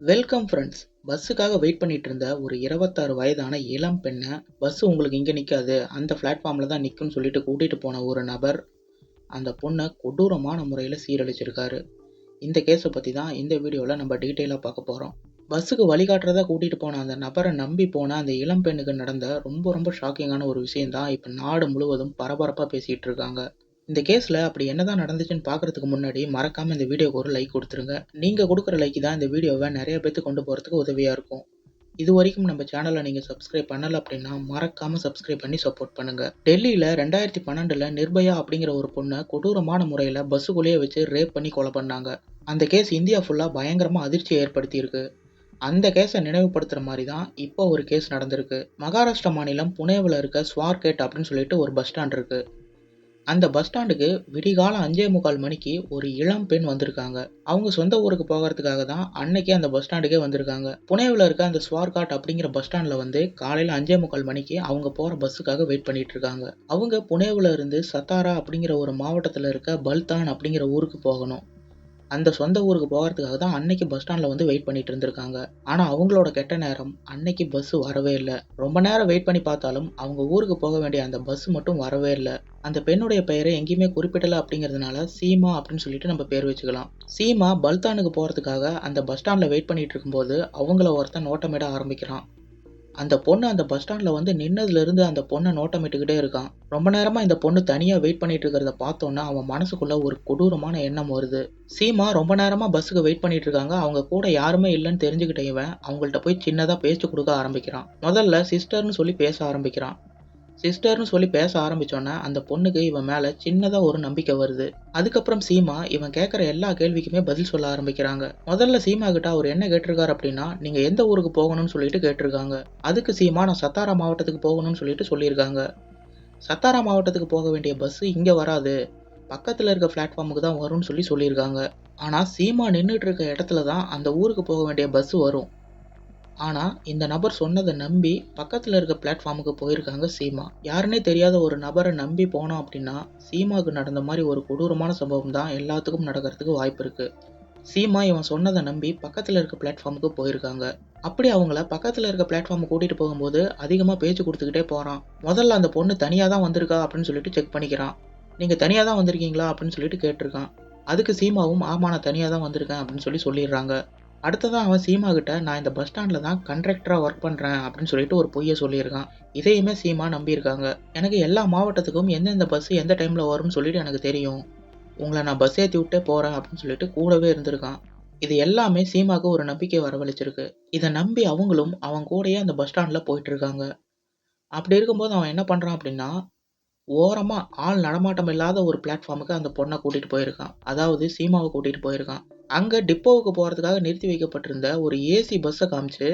Welcome friends பஸ்ஸுக்காக wait பண்ணிட்டு இருந்த ஒரு இருபத்தாறு வயதான இளம் பெண்ணை பஸ் உங்களுக்கு இங்கே நிற்காது அந்த பிளாட்ஃபார்மில் தான் நிற்கும்னு சொல்லிட்டு கூட்டிகிட்டு போன ஒரு நபர் அந்த பொண்ணை கொடூரமான முறையில் சீரழிச்சிருக்காரு. இந்த கேஸை பற்றி தான் இந்த வீடியோவில் நம்ம டீட்டெயிலாக பார்க்க போகிறோம் பஸ்ஸுக்கு வழிகாட்டுறதா கூட்டிகிட்டு போன அந்த நபரை நம்பி போன அந்த இளம் பெண்ணுக்கு நடந்த ரொம்ப ரொம்ப ஷாக்கிங்கான ஒரு விஷயம் தான் இப்போ நாடு முழுவதும் பரபரப்பாக பேசிகிட்டு இருக்காங்க. இந்த கேஸில் அப்படி என்னதான் நடந்துச்சுன்னு பார்க்குறதுக்கு முன்னாடி மறக்காமல் இந்த வீடியோக்கு ஒரு லைக் கொடுத்துருங்க. நீங்கள் கொடுக்குற லைக் தான் இந்த வீடியோவை நிறைய பேர்த்து கொண்டு போகிறதுக்கு உதவியாக இருக்கும். இது வரைக்கும் நம்ம சேனலை நீங்கள் சப்ஸ்கிரைப் பண்ணலை அப்படின்னா மறக்காமல் சப்ஸ்கிரைப் பண்ணி சப்போர்ட் பண்ணுங்கள் டெல்லியில் ரெண்டாயிரத்தி பன்னெண்டில் நிர்பயா அப்படிங்கிற ஒரு பொண்ணை கொடூரமான முறையில் பஸ்ஸுக்குள்ளேயே வச்சு ரேப் பண்ணி கொலை பண்ணாங்க. அந்த கேஸ் இந்தியா ஃபுல்லாக பயங்கரமாக அதிர்ச்சியை ஏற்படுத்தியிருக்கு. அந்த கேஸை நினைவுபடுத்துகிற மாதிரி தான் இப்போ ஒரு கேஸ் நடந்திருக்கு. மகாராஷ்டிரா மாநிலம் புனேவில் இருக்க ஸ்வார்கேட் அப்படின்னு சொல்லிட்டு ஒரு பஸ் ஸ்டாண்ட் இருக்குது அந்த பஸ் ஸ்டாண்டுக்கு விடிகாலம் அஞ்சே முக்கால் மணிக்கு ஒரு இளம் பெண் வந்திருக்காங்க. அவங்க சொந்த ஊருக்கு போகிறதுக்காக தான் அன்னைக்கே அந்த பஸ் ஸ்டாண்டுக்கே வந்திருக்காங்க. புனேவில் இருக்க அந்த ஸ்வார்காட் அப்படிங்கிற பஸ் ஸ்டாண்டில் வந்து காலையில் அஞ்சே முக்கால் மணிக்கு அவங்க போகிற பஸ்ஸுக்காக வெயிட் பண்ணிட்டு இருக்காங்க. அவங்க புனேவில் இருந்து சத்தாரா அப்படிங்கிற ஒரு மாவட்டத்தில் இருக்க பல்தான் அப்படிங்கிற ஊருக்கு போகணும். அந்த சொந்த ஊருக்கு போகிறதுக்காக தான் அன்னைக்கு பஸ் ஸ்டாண்டில் வந்து வெயிட் பண்ணிட்டு இருந்திருக்காங்க. ஆனால் அவங்களோட கெட்ட நேரம் அன்னைக்கு பஸ் வரவே இல்லை. ரொம்ப நேரம் வெயிட் பண்ணி பார்த்தாலும் அவங்க ஊருக்கு போக வேண்டிய அந்த பஸ் மட்டும் வரவே இல்லை. அந்த பெண்ணுடைய பெயரை எங்கேயுமே குறிப்பிடலை அப்படிங்கிறதுனால சீமா அப்படின்னு சொல்லிட்டு நம்ம பேர் வச்சுக்கலாம். சீமா பல்தானுக்கு போகிறதுக்காக அந்த பஸ் ஸ்டாண்டில் வெயிட் பண்ணிட்டு இருக்கும்போது அவங்கள ஒருத்தன் நோட்டமிட ஆரம்பிக்கிறான். அந்த பொண்ணு அந்த பஸ் ஸ்டாண்டில் வந்து நின்னதுலேருந்து அந்த பொண்ணை நோட்டமிட்டுக்கிட்டே இருக்கான். ரொம்ப நேரமாக இந்த பொண்ணு தனியாக வெயிட் பண்ணிட்டு இருக்கிறத பார்த்தோன்னா அவன் மனசுக்குள்ளே ஒரு கொடூரமான எண்ணம் வருது. சீமா ரொம்ப நேரமாக பஸ்ஸுக்கு வெயிட் பண்ணிட்டு இருக்காங்க. அவங்க கூட யாருமே இல்லைன்னு தெரிஞ்சுக்கிட்ட இவன் அவங்கள்ட்ட போய் சின்னதாக பேச்சு கொடுக்க ஆரம்பிக்கிறான். முதல்ல சிஸ்டர்னு சொல்லி பேச ஆரம்பிக்கிறான். சிஸ்டர்னு சொல்லி பேச ஆரம்பிச்சோன்னே அந்த பொண்ணுக்கு இவன் மேலே சின்னதாக ஒரு நம்பிக்கை வருது. அதுக்கப்புறம் சீமா இவன் கேட்குற எல்லா கேள்விக்குமே பதில் சொல்ல ஆரம்பிக்கிறாங்க. முதல்ல சீமா கிட்ட அவர் என்ன கேட்டிருக்காரு அப்படின்னா நீங்கள் எந்த ஊருக்கு போகணும்னு சொல்லிட்டு கேட்டிருக்காங்க. அதுக்கு சீமா நான் சத்தாரா மாவட்டத்துக்கு போகணும்னு சொல்லிட்டு சொல்லியிருக்காங்க. சத்தாரா மாவட்டத்துக்கு போக வேண்டிய பஸ்ஸு இங்கே வராது. பக்கத்தில் இருக்க பிளாட்ஃபார்முக்கு தான் வரும்னு சொல்லி சொல்லியிருக்காங்க. ஆனால் சீமா நின்றுட்டு இருக்க இடத்துல தான் அந்த ஊருக்கு போக வேண்டிய பஸ்ஸு வரும். ஆனால் இந்த நபர் சொன்னதை நம்பி பக்கத்தில் இருக்க பிளாட்ஃபார்முக்கு போயிருக்காங்க சீமா. யாருன்னே தெரியாத ஒரு நபரை நம்பி போனோம் அப்படின்னா சீமாவுக்கு நடந்த மாதிரி ஒரு கொடூரமான சம்பவம் தான் எல்லாத்துக்கும் நடக்கிறதுக்கு வாய்ப்பு இருக்குது சீமா இவன் சொன்னதை நம்பி பக்கத்தில் இருக்க பிளாட்ஃபார்முக்கு போயிருக்காங்க. அப்படி அவங்கள பக்கத்தில் இருக்க பிளாட்ஃபார்ம் கூட்டிகிட்டு போகும்போது அதிகமாக பேச்சு கொடுத்துக்கிட்டே போகிறான் முதல்ல அந்த பொண்ணு தனியாக தான் வந்திருக்கா அப்படின்னு சொல்லிட்டு செக் பண்ணிக்கிறான். நீங்கள் தனியாக தான் வந்திருக்கீங்களா? அப்படின்னு சொல்லிட்டு கேட்டிருக்கான். அதுக்கு சீமாவும் ஆமா நான் தனியாக தான் வந்திருக்கேன் அப்படின்னு சொல்லி சொல்லிடுறாங்க. அடுத்ததாக அவன் சீமா கிட்ட நான் இந்த பஸ் ஸ்டாண்டில் தான் கண்ட்ராக்டராக ஒர்க் பண்ணுறேன் அப்படின்னு சொல்லிட்டு ஒரு பொய்யை சொல்லியிருக்கான். இதையுமே சீமா நம்பியிருக்காங்க எனக்கு எல்லா மாவட்டத்துக்கும் எந்தெந்த பஸ் எந்த டைமில் வரும்னு சொல்லிட்டு எனக்கு தெரியும். உங்களை நான் பஸ் ஏற்றி விட்டே போகிறேன் அப்படின்னு சொல்லிட்டு கூடவே இருந்திருக்கான். இது எல்லாமே சீமாவுக்கு ஒரு நம்பிக்கை வரவழைச்சிருக்கு. இதை நம்பி அவங்களும் அவன் கூடயே அந்த பஸ் ஸ்டாண்டில் போயிட்டு இருக்காங்க. அப்படி இருக்கும்போது அவன் என்ன பண்ணுறான் அப்படின்னா ஓரமாக ஆள் நடமாட்டம் இல்லாத ஒரு பிளாட்ஃபார்முக்கு அந்த பொண்ணை கூட்டிகிட்டு போயிருக்கான். அதாவது சீமாவை கூட்டிகிட்டு போயிருக்கான். அங்கே டிப்போவுக்கு போகிறதுக்காக நிறுத்தி வைக்கப்பட்டிருந்த ஒரு ஏசி பஸ்ஸை காமிச்சு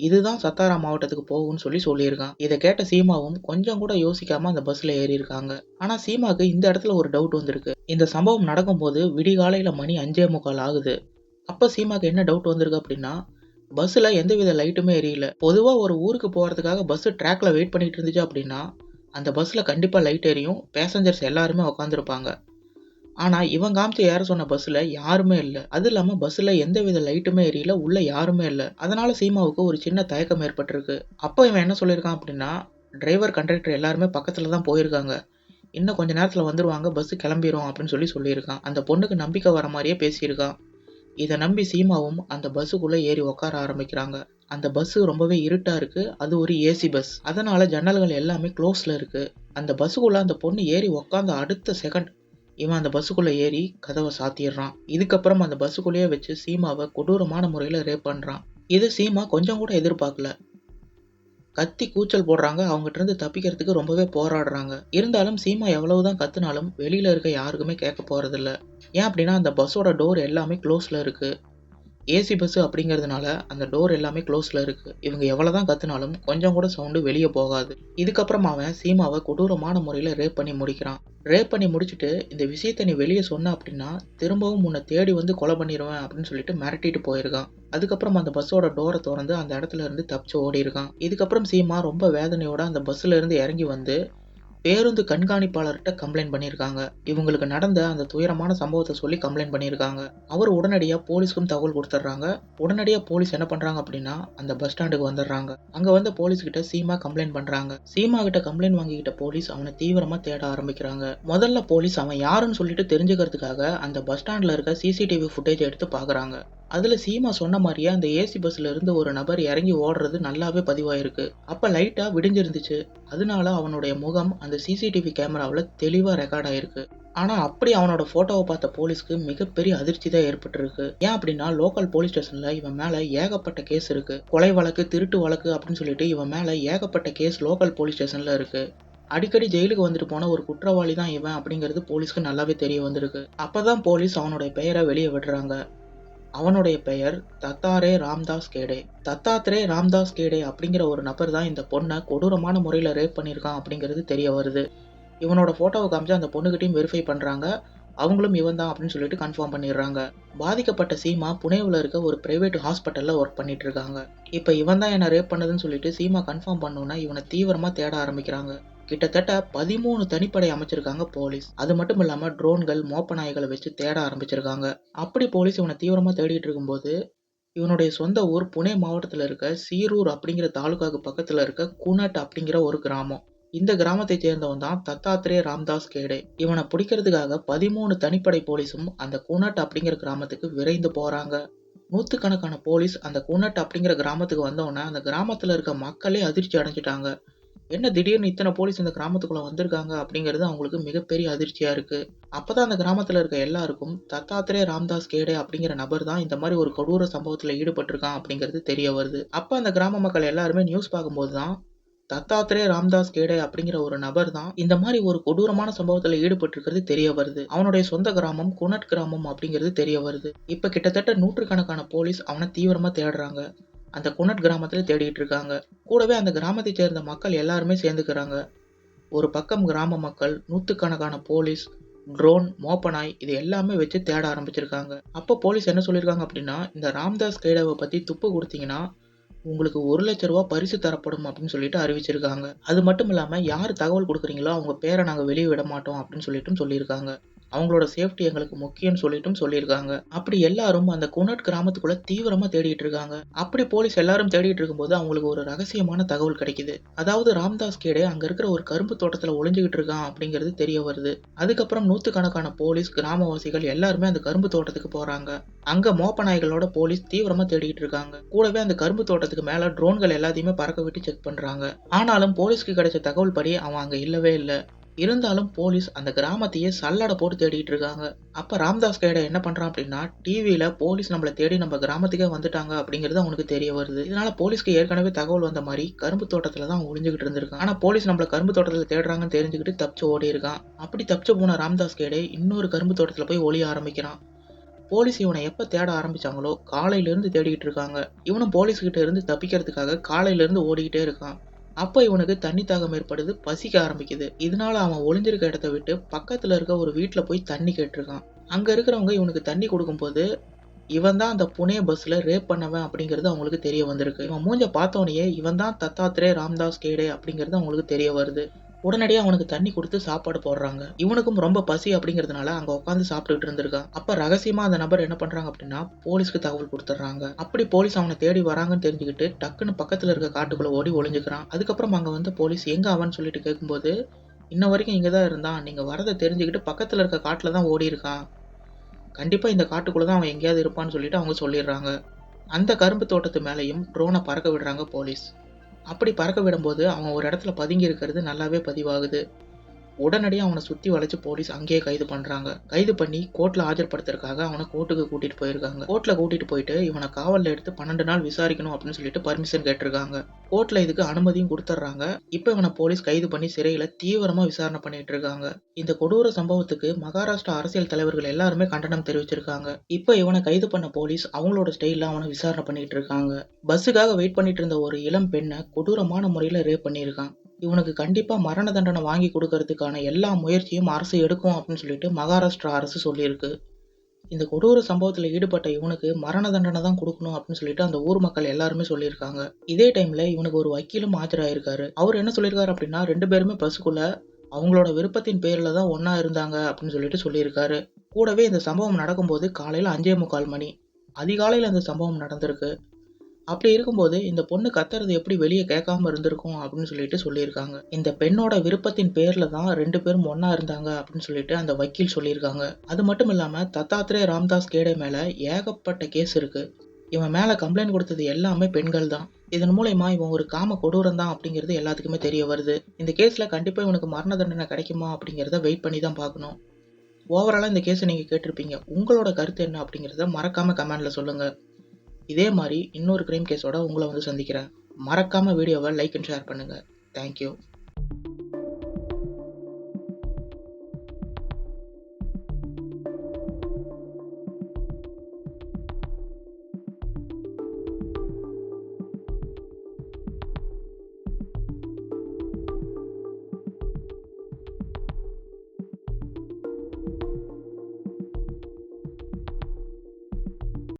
இதுதான் சத்தாரா மாவட்டத்துக்கு போகும்னு சொல்லி சொல்லியிருக்கான். இதை கேட்ட சீமாவும் கொஞ்சம் கூட யோசிக்காம அந்த பஸ்ல ஏறி இருக்காங்க ஆனா சீமாக்கு இந்த இடத்துல ஒரு டவுட் வந்திருக்கு. இந்த சம்பவம் நடக்கும்போது விடிகாலையில மணி அஞ்சே முக்கால் ஆகுது. அப்ப சீமாக்கு என்ன டவுட் வந்திருக்கு அப்படின்னா பஸ்ஸில் எந்தவித லைட்டுமே எரியல. பொதுவாக ஒரு ஊருக்கு போகிறதுக்காக பஸ்ஸு ட்ராக்ல வெயிட் பண்ணிட்டு இருந்துச்சு அப்படின்னா அந்த பஸ்ஸில் கண்டிப்பாக லைட் எரியும். பேசஞ்சர்ஸ் எல்லாருமே உட்காந்துருப்பாங்க ஆனால் இவன் காமிச்சு ஏற சொன்ன பஸ்ஸில் யாருமே இல்லை. அது இல்லாமல் பஸ்ஸில் எந்த வித லைட்டுமே எரியல உள்ளே யாருமே இல்லை. அதனால் சீமாவுக்கு ஒரு சின்ன தயக்கம் ஏற்பட்டிருக்கு. அப்போ இவன் என்ன சொல்லியிருக்கான் அப்படின்னா டிரைவர் கண்டக்டர் எல்லாருமே பக்கத்தில் தான் போயிருக்காங்க. இன்னும் கொஞ்ச நேரத்தில் வந்துடுவாங்க பஸ்ஸு கிளம்பிடும் அப்படின்னு சொல்லி சொல்லியிருக்கான். அந்த பொண்ணுக்கு நம்பிக்கை வர மாதிரியே பேசியிருக்கான். இதை நம்பி சீமாவும் அந்த பஸ்ஸுக்குள்ளே ஏறி உட்கார ஆரம்பிக்கிறாங்க. அந்த பஸ்ஸு ரொம்பவே இருட்டாக இருக்குது அது ஒரு ஏசி பஸ். அதனால் ஜன்னல்கள் எல்லாமே க்ளோஸில் இருக்குது அந்த பஸ்ஸுக்குள்ளே அந்த பொண்ணு ஏறி உக்காந்த அடுத்த செகண்ட் இவன் அந்த பஸ்ஸுக்குள்ளே ஏறி கதவை சாத்திடுறான். இதுக்கப்புறம் அந்த பஸ்ஸுக்குள்ளேயே வச்சு சீமாவை கொடூரமான முறையில் ரேப் பண்ணுறான் இது சீமா கொஞ்சம் கூட எதிர்பார்க்கல. கத்தி கூச்சல் போடுறாங்க. அவங்ககிட்ட இருந்து தப்பிக்கிறதுக்கு ரொம்பவே போராடுறாங்க. இருந்தாலும் சீமா எவ்வளவுதான் கத்துனாலும் வெளியில இருக்க யாருக்குமே கேட்க போறதில்ல. ஏன் அப்படின்னா அந்த பஸ்ஸோட டோர் எல்லாமே க்ளோஸ்ல இருக்கு. ஏசி பஸ்ஸு அப்படிங்கிறதுனால அந்த டோர் எல்லாமே க்ளோஸில் இருக்குது இவங்க எவ்வளோ தான் கற்றுனாலும் கொஞ்சம் கூட சவுண்டு வெளியே போகாது. இதுக்கப்புறம் அவன் சீமாவை கொடூரமான முறையில் ரேப் பண்ணி முடிக்கிறான். ரேப் பண்ணி முடிச்சுட்டு இந்த விஷயத்தை நீ வெளியே சொன்ன அப்படின்னா திரும்பவும் உன்னை தேடி வந்து கொலை பண்ணிடுவேன் அப்படின்னு சொல்லிட்டு மிரட்டிட்டு போயிருக்கான். அதுக்கப்புறம் அந்த பஸ்ஸோட டோரை திறந்து அந்த இடத்துல இருந்து தப்பிச்சு ஓடி இருக்கான் இதுக்கப்புறம் சீமா ரொம்ப வேதனையோட அந்த பஸ்ஸில் இருந்து இறங்கி வந்து பேருந்து கண்காணிப்பாளர்கிட்ட கம்ப்ளைண்ட் பண்ணியிருக்காங்க. இவங்களுக்கு நடந்த அந்த துயரமான சம்பவத்தை சொல்லி கம்ப்ளைண்ட் பண்ணியிருக்காங்க. அவர் உடனடியாக போலீஸ்க்கும் தகவல் கொடுத்துட்றாங்க. உடனடியாக போலீஸ் என்ன பண்ணுறாங்க அப்படின்னா அந்த பஸ் ஸ்டாண்டுக்கு வந்துடுறாங்க. அங்கே வந்து போலீஸ் கிட்ட சீமா கம்ப்ளைண்ட் பண்ணுறாங்க சீமா கிட்ட கம்ப்ளைண்ட் வாங்கிக்கிட்ட போலீஸ் அவனை தீவிரமாக தேட ஆரம்பிக்கிறாங்க. முதல்ல போலீஸ் அவன் யாருன்னு சொல்லிட்டு தெரிஞ்சுக்கிறதுக்காக அந்த பஸ் ஸ்டாண்டில் இருக்க சிசிடிவி ஃபுட்டேஜ் எடுத்து பார்க்குறாங்க. அதில் சீமா சொன்ன மாதிரியே அந்த ஏசி பஸ்ல இருந்து ஒரு நபர் இறங்கி ஓடுறது நல்லாவே பதிவாயிருக்கு. அப்போ லைட்டாக விடிஞ்சிருந்துச்சு. அதனால அவனுடைய முகம் அந்த சிசிடிவி கேமராவில் தெளிவாக ரெக்கார்ட் ஆயிருக்கு. ஆனால் அப்படி அவனோட ஃபோட்டோவை பார்த்த போலீஸ்க்கு மிகப்பெரிய அதிர்ச்சி தான் ஏற்பட்டிருக்கு. ஏன் அப்படின்னா லோக்கல் போலீஸ் ஸ்டேஷனில் இவன் மேலே ஏகப்பட்ட கேஸ் இருக்கு. கொலை வழக்கு திருட்டு வழக்கு அப்படின்னு சொல்லிட்டு இவன் மேலே ஏகப்பட்ட கேஸ் லோக்கல் போலீஸ் ஸ்டேஷனில் இருக்கு. அடிக்கடி ஜெயிலுக்கு வந்துட்டு போன ஒரு குற்றவாளி தான் இவன் அப்படிங்கிறது போலீஸ்க்கு நல்லாவே தெரிய வந்திருக்கு. அப்பதான் போலீஸ் அவனுடைய பெயரை வெளியே விடுறாங்க. அவனுடைய பெயர் தத்தாரே ராம்தாஸ் கேடே. தத்தாத்ரே ராம்தாஸ் கேடே அப்படிங்கிற ஒரு நபர் தான் இந்த பொண்ணை கொடூரமான முறையில் ரேப் பண்ணியிருக்கான் அப்படிங்கிறது தெரிய வருது. இவனோட ஃபோட்டோவை காமிச்சு அந்த பொண்ணுகிட்டையும் வெரிஃபை பண்ணுறாங்க அவங்களும் இவன் தான் அப்படின்னு சொல்லிட்டு கன்ஃபார்ம் பண்ணிடுறாங்க. பாதிக்கப்பட்ட சீமா புனேவில் இருக்க ஒரு பிரைவேட் ஹாஸ்பிட்டலில் ஒர்க் பண்ணிட்டு இருக்காங்க. இப்போ இவன் தான் என்னை ரேப் பண்ணதுன்னு சொல்லிட்டு சீமா கன்ஃபார்ம் பண்ணோன்னா இவனை தீவிரமாக தேட ஆரம்பிக்கிறாங்க. கிட்டத்தட்ட பதிமூணு தனிப்படை அமைச்சிருக்காங்க போலீஸ். அது மட்டும் இல்லாமல் ட்ரோன்கள் மோப்ப நாய்களை வச்சு தேட ஆரம்பிச்சிருக்காங்க. அப்படி போலீஸ் இவனை தீவிரமாக தேடிட்டு இருக்கும்போது இவனுடைய சொந்த ஊர் புனே மாவட்டத்தில் இருக்க சீரூர் அப்படிங்கிற தாலுகாவுக்கு பக்கத்தில் இருக்க குனட் அப்படிங்கிற ஒரு கிராமம். இந்த கிராமத்தை சேர்ந்தவன் தான் தத்தாத்ரே ராம்தாஸ் கேடே. இவனை பிடிக்கிறதுக்காக பதிமூணு தனிப்படை போலீஸும் அந்த குனட் அப்படிங்கிற கிராமத்துக்கு விரைந்து போறாங்க. நூற்றுக்கணக்கான போலீஸ் அந்த குனட் அப்படிங்கிற கிராமத்துக்கு வந்தவொடனே அந்த கிராமத்தில் இருக்க மக்களே அதிர்ச்சி அடைஞ்சிட்டாங்க. என்ன திடீர்னு இத்தனை போலீஸ் இந்த கிராமத்துக்குள்ள வந்திருக்காங்க அப்படிங்கிறது அவங்களுக்கு மிகப்பெரிய அதிர்ச்சியா இருக்கு. அப்பதான் அந்த கிராமத்துல இருக்க எல்லாருக்கும் தத்தாத்திரே ராம்தாஸ் கேடே அப்படிங்கிற நபர் தான் இந்த மாதிரி ஒரு கொடூர சம்பவத்துல ஈடுபட்டிருக்கான் அப்படிங்கிறது தெரிய வருது. அப்ப அந்த கிராம மக்கள் எல்லாருமே நியூஸ் பார்க்கும்போது தான் தத்தாத்திரே ராம்தாஸ் கேடே அப்படிங்கிற ஒரு நபர் தான் இந்த மாதிரி ஒரு கொடூரமான சம்பவத்துல ஈடுபட்டிருக்கிறது தெரிய வருது. அவனுடைய சொந்த கிராமம் குனட் கிராமம் அப்படிங்கிறது தெரிய வருது. இப்ப கிட்டத்தட்ட நூற்றுக்கணக்கான போலீஸ் அவனை தீவிரமா தேடுறாங்க. அந்த குனட் கிராமத்தில் தேடிட்டு இருக்காங்க. கூடவே அந்த கிராமத்தை சேர்ந்த மக்கள் எல்லாருமே சேர்ந்துக்கிறாங்க. ஒரு பக்கம் கிராம மக்கள் நூற்றுக்கணக்கான போலீஸ் ட்ரோன் மோப்பனாய் இது எல்லாமே வச்சு தேட ஆரம்பிச்சிருக்காங்க. அப்போ போலீஸ் என்ன சொல்லியிருக்காங்க அப்படின்னா இந்த ராம்தாஸ் கைடாவை பற்றி துப்பு கொடுத்தீங்கன்னா உங்களுக்கு ஒரு லட்ச ரூபா பரிசு தரப்படும் அப்படின்னு சொல்லிட்டு அறிவிச்சிருக்காங்க. அது மட்டும் இல்லாமல் யார் தகவல் கொடுக்குறீங்களோ அவங்க பேரை நாங்கள் வெளியே விட மாட்டோம் அப்படின்னு சொல்லிட்டும் சொல்லியிருக்காங்க. அவங்களோட சேஃப்டி எங்களுக்கு முக்கியம்னு சொல்லிட்டும் சொல்லியிருக்காங்க. அப்படி எல்லாரும் அந்த குனட் கிராமத்துக்குள்ள தீவிரமா தேடிட்டு இருக்காங்க. அப்படி போலீஸ் எல்லாரும் தேடிட்டு இருக்கும்போது அவங்களுக்கு ஒரு ரகசியமான தகவல் கிடைக்குது. அதாவது ராம்தாஸ் கேடே அங்க இருக்கிற ஒரு கரும்பு தோட்டத்துல ஒளிஞ்சுகிட்டு இருக்கான் அப்படிங்கிறது தெரிய வருது. அதுக்கப்புறம் நூத்துக்கணக்கான போலீஸ் கிராமவாசிகள் எல்லாருமே அந்த கரும்பு தோட்டத்துக்கு போறாங்க. அங்க மோப்ப நாய்களோட போலீஸ் தீவிரமா தேடிட்டு இருக்காங்க. கூடவே அந்த கரும்பு தோட்டத்துக்கு மேல ட்ரோன்கள் எல்லாத்தையுமே பறக்க விட்டு செக் பண்றாங்க. ஆனாலும் போலீஸ்க்கு கிடைச்ச தகவல் படி அவன் அங்க இல்லவே இல்லை. இருந்தாலும் போலீஸ் அந்த கிராமத்தையே சல்லடை போட்டு தேடிட்டு இருக்காங்க. அப்ப ராம்தாஸ் கைட என்ன பண்றான் அப்படின்னா டிவியில போலீஸ் நம்மளை தேடி நம்ம கிராமத்துக்கே வந்துட்டாங்க அப்படிங்கிறது அவனுக்கு தெரிய வருது. இதனால போலீஸ்க்கு ஏற்கனவே தகவல் வந்த மாதிரி கரும்பு தோட்டத்துல தான் ஒளிஞ்சுக்கிட்டு இருந்திருக்கான். ஆனா போலீஸ் நம்மள கரும்பு தோட்டத்துல தேடுறாங்கன்னு தெரிஞ்சுக்கிட்டு தப்பிச்சு ஓடி இருக்கான். அப்படி தப்பிச்சு போன ராம்தாஸ் கேடே இன்னொரு கரும்பு தோட்டத்துல போய் ஒளிய ஆரம்பிக்கிறான். போலீஸ் இவனை எப்போ தேட ஆரம்பிச்சாங்களோ காலையிலேருந்து தேடிக்கிட்டு இருக்காங்க. இவனும் போலீஸ் கிட்ட இருந்து தப்பிக்கிறதுக்காக காலையிலேருந்து ஓடிக்கிட்டே இருக்கான். அப்போ இவனுக்கு தண்ணி தாகம் ஏற்படுது பசிக்க ஆரம்பிக்குது. இதனால அவன் ஒளிஞ்சிருக்க இடத்த விட்டு பக்கத்துல இருக்க ஒரு வீட்டில் போய் தண்ணி கேட்டிருக்கான். அங்க இருக்கிறவங்க இவனுக்கு தண்ணி கொடுக்கும்போது இவன் தான் அந்த புனே பஸ்ல ரேப் பண்ணவன் அப்படிங்கிறது அவங்களுக்கு தெரிய வந்திருக்கு. இவன் மூஞ்ச பார்த்தோன்னே இவன் தான் தத்தாத்ரே ராம்தாஸ் கேடே அப்படிங்கிறது அவங்களுக்கு தெரிய வருது. உடனடியாக அவனுக்கு தண்ணி கொடுத்து சாப்பாடு போடுறாங்க. இவனுக்கும் ரொம்ப பசி அப்படிங்கிறதுனால அங்கே உட்காந்து சாப்பிட்டுட்டு இருந்திருக்கான் அப்போ ரகசியமாக அந்த நபர் என்ன பண்ணுறாங்க அப்படின்னா போலீஸ்க்கு தகவல் கொடுத்துட்றாங்க. அப்படி போலீஸ் அவனை தேடி வராங்கன்னு தெரிஞ்சுக்கிட்டு டக்குன்னு பக்கத்தில் இருக்க காட்டுக்குள்ளே ஓடி ஒளிஞ்சுக்கிறான். அதுக்கப்புறம் அங்கே வந்து போலீஸ் எங்கே அவன் சொல்லிட்டு கேட்கும்போது இன்ன வரைக்கும் இங்கே தான் இருந்தான் நீங்கள் வரதை தெரிஞ்சுக்கிட்டு பக்கத்தில் இருக்க காட்டில் தான் ஓடி இருக்கான் கண்டிப்பாக இந்த காட்டுக்குள்ளே தான் அவன் எங்கேயாவது இருப்பான்னு சொல்லிட்டு அவங்க சொல்லிடுறாங்க. அந்த கரும்பு தோட்டத்து மேலேயும் ட்ரோனை பறக்க விடுறாங்க போலீஸ். அப்படி பறக்க விடும்போது அவன் ஒரு இடத்துல பதுங்கி இருக்கிறது நல்லாவே பதிவாகுது. உடனடியாக அவனை சுற்றி வளைச்சு போலீஸ் அங்கேயே கைது பண்ணுறாங்க கைது பண்ணி கோர்ட்டில் ஆஜர்படுத்துறதுக்காக அவனை கோர்ட்டுக்கு கூட்டிகிட்டு போயிருக்காங்க. கோர்ட்டில் கூட்டிகிட்டு போயிட்டு இவனை காவலில் எடுத்து பன்னெண்டு நாள் விசாரிக்கணும் அப்படின்னு சொல்லிட்டு பர்மிஷன் கேட்டிருக்காங்க. கோர்ட்டில் இதுக்கு அனுமதியும் கொடுத்துட்றாங்க இப்போ இவனை போலீஸ் கைது பண்ணி சிறையில் தீவிரமாக விசாரணை பண்ணிட்டு இருக்காங்க. இந்த கொடூர சம்பவத்துக்கு மகாராஷ்டிரா அரசியல் தலைவர்கள் எல்லாருமே கண்டனம் தெரிவிச்சிருக்காங்க. இப்போ இவனை கைது பண்ண போலீஸ் அவங்களோட ஸ்டைலில் அவனை விசாரணை பண்ணிட்டு இருக்காங்க. பஸ்ஸுக்காக வெயிட் பண்ணிட்டு இருந்த ஒரு இளம் பெண்ணை கொடூரமான முறையில் ரேப் பண்ணியிருக்கான். இவனுக்கு கண்டிப்பாக மரண தண்டனை வாங்கி கொடுக்கறதுக்கான எல்லா முயற்சியும் அரசு எடுக்கும் அப்படின்னு சொல்லிட்டு மகாராஷ்டிரா அரசு சொல்லியிருக்கு. இந்த கொடூர சம்பவத்தில் ஈடுபட்ட இவனுக்கு மரண தண்டனை தான் கொடுக்கணும் அப்படின்னு சொல்லிட்டு அந்த ஊர் மக்கள் எல்லாருமே சொல்லியிருக்காங்க. இதே டைம்ல இவனுக்கு ஒரு வக்கீலும் ஆஜராயிருக்காரு. அவர் என்ன சொல்லியிருக்காரு அப்படின்னா ரெண்டு பேருமே பஸ்ஸுக்குள்ள அவங்களோட விருப்பத்தின் பேரில் தான் ஒன்றா இருந்தாங்க அப்படின்னு சொல்லிட்டு சொல்லியிருக்காரு. கூடவே இந்த சம்பவம் நடக்கும்போது காலையில் அஞ்சே முக்கால் மணி. அதிகாலையில் அந்த சம்பவம் நடந்திருக்கு. அப்படி இருக்கும்போது இந்த பொண்ணு கத்துறது எப்படி வெளியே கேட்காம இருந்திருக்கும் அப்படின்னு சொல்லிட்டு சொல்லியிருக்காங்க. இந்த பெண்ணோட விருப்பத்தின் பேரில் தான் ரெண்டு பேரும் ஒன்றா இருந்தாங்க அப்படின்னு சொல்லிட்டு அந்த வக்கீல் சொல்லியிருக்காங்க. அது மட்டும் இல்லாமல் தத்தாத்ரே ராம்தாஸ் கேடே மேலே ஏகப்பட்ட கேஸ் இருக்கு. இவன் மேலே கம்ப்ளைண்ட் கொடுத்தது எல்லாமே பெண்கள் தான். இதன் மூலயமா இவன் ஒரு காம கொடூரம் தான் அப்படிங்கிறது எல்லாத்துக்குமே தெரிய வருது. இந்த கேஸில் கண்டிப்பாக இவனுக்கு மரண தண்டனை கிடைக்குமா அப்படிங்கிறத வெயிட் பண்ணி தான் பார்க்கணும். ஓவராலாக இந்த கேஸை நீங்கள் கேட்டிருப்பீங்க. உங்களோட கருத்து என்ன அப்படிங்கிறத மறக்காமல் கமெண்டில் சொல்லுங்கள் இதே மாதிரி இன்னொரு க்ரைம் கேஸோட உங்களை வந்து சந்திக்கிறேன். மறக்காமல் வீடியோவை லைக் அண்ட் ஷேர் பண்ணுங்கள் தேங்க்யூ